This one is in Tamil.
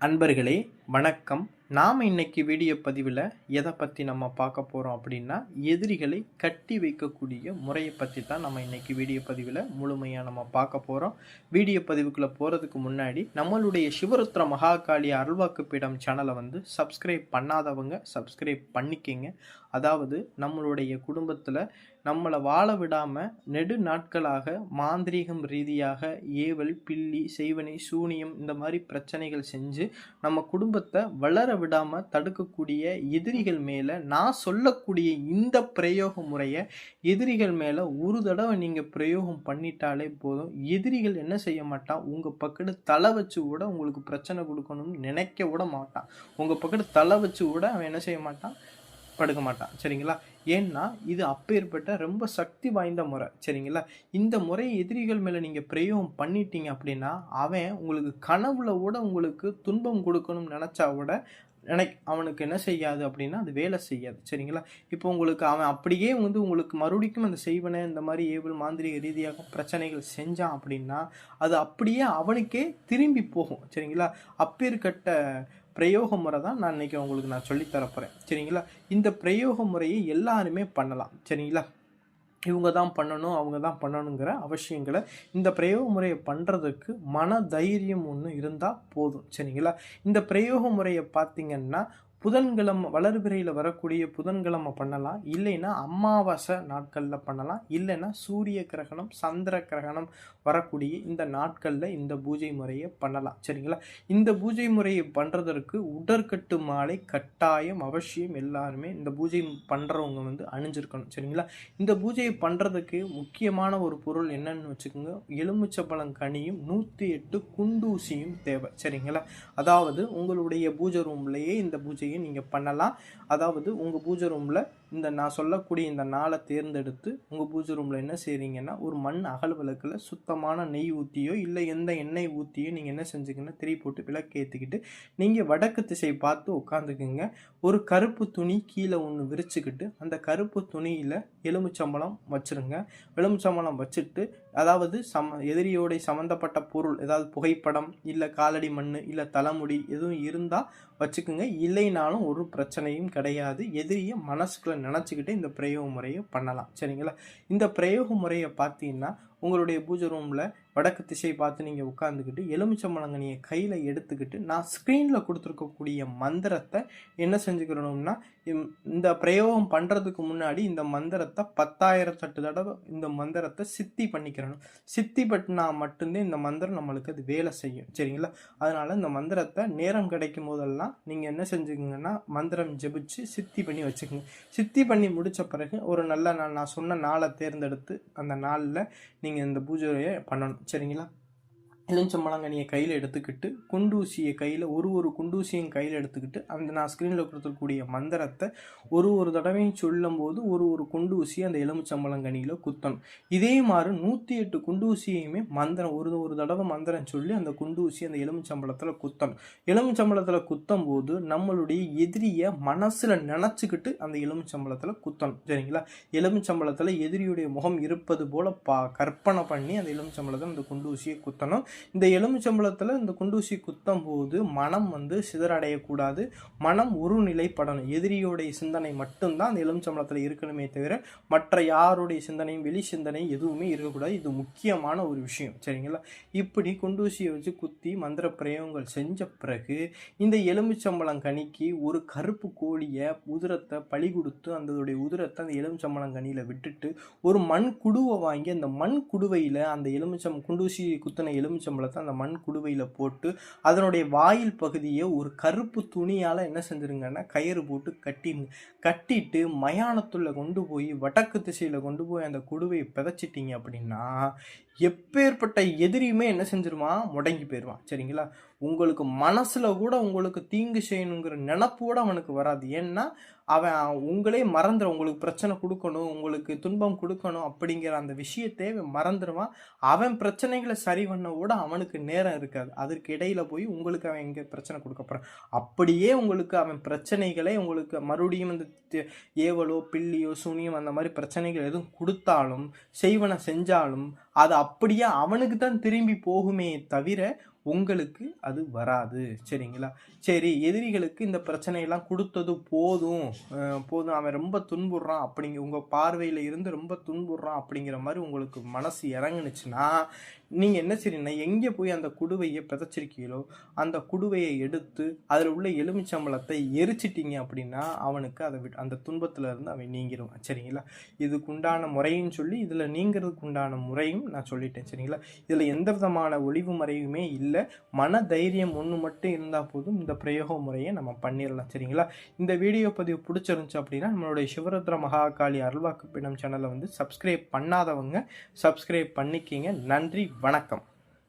அன்பர்களே வணக்கம். நாம் இன்னைக்கு வீடியோ பதிவில் எதை பற்றி நம்ம பார்க்க போகிறோம் அப்படின்னா எதிரிகளை கட்டி வைக்கக்கூடிய முறையை பற்றி தான் நம்ம இன்னைக்கு வீடியோ பதிவில் முழுமையாக நம்ம பார்க்க போகிறோம் வீடியோ பதிவுக்குள்ளே போகிறதுக்கு முன்னாடி நம்மளுடைய சிவருத்ர மகாகாளி அருள்வாக்கு பீடம் சேனலை வந்து சப்ஸ்கிரைப் பண்ணாதவங்க சப்ஸ்கிரைப் பண்ணிக்கிங்க. அதாவது நம்மளுடைய குடும்பத்தில் நம்மளை வாழ விடாமல் நெடு நாட்களாக மாந்திரீகம் ரீதியாக ஏவல் பில்லி செய்வனை சூனியம் இந்த மாதிரி பிரச்சனைகள் செஞ்சு நம்ம குடும்பத்தை வளர விடாமல் தடுக்கக்கூடிய எதிரிகள் மேலே நான் சொல்லக்கூடிய இந்த பிரயோக முறையை எதிரிகள் மேலே ஒரு தடவை நீங்கள் பிரயோகம் பண்ணிட்டாலே போதும். எதிரிகள் என்ன செய்ய மாட்டான் உங்கள் பக்கத்து தலை வச்சு கூட உங்களுக்கு பிரச்சனை கொடுக்கணும்னு நினைக்க விட மாட்டான் உங்கள் பக்கத்து தலை வச்சு கூட அவன் என்ன செய்ய மாட்டான்? படுக்க மாட்டான். சரிங்களா? ஏன்னா இது அப்பேற்பட்ட ரொம்ப சக்தி வாய்ந்த முறை. சரிங்களா? இந்த முறையை எதிரிகள் மேலே நீங்கள் பிரயோகம் பண்ணிட்டீங்க அப்படின்னா அவன் உங்களுக்கு கனவுல கூட உங்களுக்கு துன்பம் கொடுக்கணும்னு நினச்சா கூட நினை அவனுக்கு என்ன செய்யாது அப்படின்னா அது வேலை செய்யாது. சரிங்களா? இப்போ உங்களுக்கு அவன் அப்படியே வந்து உங்களுக்கு மறுபடிக்கும் அந்த செய்வனை இந்த மாதிரி ஏவல் மாந்திரிக ரீதியாக பிரச்சனைகள் செஞ்சான் அப்படின்னா அது அப்படியே அவனுக்கே திரும்பி போகும். சரிங்களா? அப்பேற்கட்ட பிரயோக முறை தான் நான் இன்றைக்கி உங்களுக்கு நான் சொல்லித்தரப்போகிறேன் சரிங்களா? இந்த பிரயோக முறையை எல்லாருமே பண்ணலாம். சரிங்களா? இவங்க தான் பண்ணணும் அவங்க தான் பண்ணணுங்கிற அவசியங்களை இந்த பிரயோக முறையை பண்ணுறதுக்கு மன தைரியம் ஒன்று இருந்தால் போதும். சரிங்களா? இந்த பிரயோக முறையை பார்த்திங்கன்னா புதன்கிழமை வளர்பிறையில் வரக்கூடிய புதன்கிழமை பண்ணலாம். இல்லைன்னா அமாவாசை நாட்களில் பண்ணலாம். இல்லைன்னா சூரிய கிரகணம் சந்திர கிரகணம் வரக்கூடிய இந்த நாட்களில் இந்த பூஜை முறையை பண்ணலாம். சரிங்களா? இந்த பூஜை முறையை பண்ணுறதற்கு உடற்கட்டு மாலை கட்டாயம் அவசியம். எல்லாருமே இந்த பூஜை பண்ணுறவங்க வந்து அணிஞ்சிருக்கணும். சரிங்களா? இந்த பூஜையை பண்ணுறதுக்கு முக்கியமான ஒரு பொருள் என்னன்னு வச்சுக்கோங்க. எலுமிச்சப்பழம் கனியும் நூற்றி எட்டு குண்டூசியும் தேவை. சரிங்களா? அதாவது உங்களுடைய பூஜை ரூம்லேயே இந்த பூஜை பூஜையும் நீங்கள் பண்ணலாம். அதாவது உங்கள் பூஜை ரூமில் இந்த நான் சொல்லக்கூடிய இந்த நாளை தேர்ந்தெடுத்து உங்கள் பூஜை ரூமில் என்ன செய்கிறீங்கன்னா ஒரு மண் அகல் விளக்கில் சுத்தமான நெய் ஊற்றியோ இல்லை எந்த எண்ணெய் ஊற்றியோ நீங்கள் என்ன செஞ்சுக்கன்னா திரி போட்டு விளக்கு ஏற்றிக்கிட்டு நீங்கள் வடக்கு திசை பார்த்து உட்காந்துக்குங்க ஒரு கருப்பு துணி கீழே ஒன்று விரிச்சுக்கிட்டு அந்த கருப்பு துணியில் எலுமிச்சம்பளம் வச்சுருங்க. எலுமிச்சம்பளம் வச்சுட்டு அதாவது சம எதிரியோடைய சம்மந்தப்பட்ட பொருள் ஏதாவது புகைப்படம் இல்லை காலடி மண் இல்லை தலைமுடி எதுவும் இருந்தால் வச்சுக்கோங்க. இல்லைனாலும் ஒரு பிரச்சனையும் கிடையாது. எதிரியை மனசுக்குள்ள நினச்சிக்கிட்டு இந்த பிரயோக முறையை பண்ணலாம். சரிங்களா? இந்த பிரயோக முறையை பார்த்தீங்கன்னா உங்களுடைய பூஜை ரூமில் வடக்கு திசை பார்த்து நீங்கள் உட்காந்துக்கிட்டு எலுமிச்சம்பழங்கனியை கையில் எடுத்துக்கிட்டு நான் ஸ்க்ரீனில் கொடுத்துருக்கக்கூடிய மந்திரத்தை என்ன செஞ்சுக்கிறணும்னா இந்த பிரயோகம் பண்ணுறதுக்கு முன்னாடி இந்த மந்திரத்தை பத்தாயிரத்தெட்டு தடவை இந்த மந்திரத்தை சித்தி பண்ணிக்கிறணும். சித்தி பட்டினா மட்டும்தான் இந்த மந்திரம் நம்மளுக்கு அது வேலை செய்யும். சரிங்களா? அதனால் இந்த மந்திரத்தை நேரம் கிடைக்கும் போதெல்லாம் நீங்கள் என்ன செஞ்சுக்கிங்கன்னா மந்திரம் ஜெபிச்சு சித்தி பண்ணி வச்சுக்கோங்க. சித்தி பண்ணி முடித்த பிறகு ஒரு நல்ல நாள் நான் சொன்ன நாளை தேர்ந்தெடுத்து அந்த நாளில் நீங்கள் இந்த பூஜையை பண்ணணும். சரிங்களா? எலுமிச்சம்பழங்கனியை கையில் எடுத்துக்கிட்டு குண்டூசியை கையில் ஒரு ஒரு குண்டூசியும் கையில் எடுத்துக்கிட்டு அந்த நான் ஸ்க்ரீனில் கொடுத்துருக்கூடிய மந்திரத்தை ஒரு ஒரு தடவையும் சொல்லும்போது ஒரு ஒரு குண்டூசி அந்த எலுமிச்சம்பழங்கனியில் குத்தணும். இதே மாதிரி நூற்றி எட்டு குண்டூசியுமே மந்திரம் ஒரு ஒரு தடவை மந்திரம் சொல்லி அந்த குண்டூசி அந்த எலுமிச்சம்பழத்தில் குத்தணும். எலுமிச்சம்பழத்தில் குத்தும் போது நம்மளுடைய எதிரியை மனசில் நினச்சிக்கிட்டு அந்த எலுமிச்சம்பழத்தில் குத்தணும். சரிங்களா? எலுமிச்சம்பழத்தில் எதிரியுடைய முகம் இருப்பது போல் பா கற்பனை பண்ணி அந்த எலுமிச்சம்பழத்தில் அந்த குண்டூசியை குத்தணும். இந்த எலுமிச்சம்பழத்தில் இந்த குண்டூசி குத்தும் போது மனம் வந்து சிதறடையக்கூடாது. மனம் ஒரு நிலைப்படணும். எதிரியோடைய சிந்தனை மட்டும்தான் அந்த எலுமிச்சம்பழத்தில் இருக்கணுமே தவிர மற்ற யாருடைய சிந்தனையும் வெளி சிந்தனை எதுவுமே இருக்கக்கூடாது. இது முக்கியமான ஒரு விஷயம். சரிங்களா? இப்படி குண்டூசியை வச்சு குத்தி மந்திர பிரயோகங்கள் செஞ்ச பிறகு இந்த எலுமிச்சம்பழம் கனிக்கு ஒரு கருப்பு கோழியை உதிரத்தை பழி கொடுத்து அந்ததுடைய உதிரத்தை அந்த எலுமிச்சம்பழம் கனியில் விட்டுட்டு ஒரு மண் குடுவை வாங்கி அந்த மண் குடுவையில் அந்த எலுமிச்சம் குண்டூசி குத்தின எலுமிச்சம் எலுமிச்சம்பழத்தை அந்த மண் குடுவையில் போட்டு அதனுடைய வாயில் பகுதியை ஒரு கருப்பு துணியால் என்ன செஞ்சுருங்கன்னா கயிறு போட்டு கட்டிடுங்க கட்டிட்டு மயானத்துள்ள கொண்டு போய் வடக்கு திசையில் கொண்டு போய் அந்த குடுவையை பிதைச்சிட்டிங்க அப்படின்னா எப்பேற்பட்ட எதிரியுமே என்ன செஞ்சிருவான் முடங்கி போயிடுவான் சரிங்களா? உங்களுக்கு மனசில் கூட உங்களுக்கு தீங்கு செய்யணுங்கிற நினப்பு கூட அவனுக்கு வராது. ஏன்னா அவன் உங்களே மறந்துடும் உங்களுக்கு பிரச்சனை கொடுக்கணும் உங்களுக்கு துன்பம் கொடுக்கணும் அப்படிங்கிற அந்த விஷயத்தை மறந்துடுவான் அவன் பிரச்சனைகளை சரி பண்ண கூட அவனுக்கு நேரம் இருக்காது. அதற்கு இடையில் போய் உங்களுக்கு அவன் எங்கே பிரச்சனை கொடுக்க போகிறான் அப்படியே உங்களுக்கு அவன் பிரச்சனைகளை உங்களுக்கு மறுபடியும் இந்த ஏவலோ பில்லியோ சூனியம் அந்த மாதிரி பிரச்சனைகள் எதுவும் கொடுத்தாலும் செய்வனை செஞ்சாலும் அது அப்படியே அவனுக்கு தான் திரும்பி போகுமே தவிர உங்களுக்கு அது வராது. சரிங்களா? சரி எதிரிகளுக்கு இந்த பிரச்சனையெல்லாம் கொடுத்தது போதும். போதும். அவன் ரொம்ப துன்புடுறான் அப்படிங்க உங்கள் பார்வையில் இருந்து ரொம்ப துன்புடுறான் அப்படிங்கிற மாதிரி உங்களுக்கு மனசு இறங்குனுச்சுன்னா நீங்கள் என்ன செய்றீங்கன்னா எங்கே போய் அந்த குடுவையை பிதைச்சிருக்கீங்களோ அந்த குடுவையை எடுத்து அதில் உள்ள எலுமிச்சம்பழத்தை எரிச்சிட்டீங்க அப்படின்னா அவனுக்கு அதை விட் அந்த துன்பத்தில் இருந்து அவன் நீங்கிடுவான் சரிங்களா? இதுக்கு உண்டான முறையும் சொல்லி இதில் நீங்கிறதுக்கு உண்டான முறையும் நான் சொல்லிட்டேன். சரிங்களா? இதில் எந்த விதமான ஒளிவு முறையுமே இல்லை மன தைரியம் ஒன்று மட்டும் இருந்தால் போதும் இந்த பிரயோக முறையை நம்ம பண்ணிடலாம். சரிங்களா? இந்த வீடியோ பதிவு பிடிச்சிருந்துச்சு அப்படின்னா நம்மளுடைய சிவருத்ர மகாகாளி அருள்வாக்கு பீடம் சேனலை வந்து சப்ஸ்கிரைப் பண்ணாதவங்க சப்ஸ்கிரைப் பண்ணிக்கிங்க. நன்றி வணக்கம்.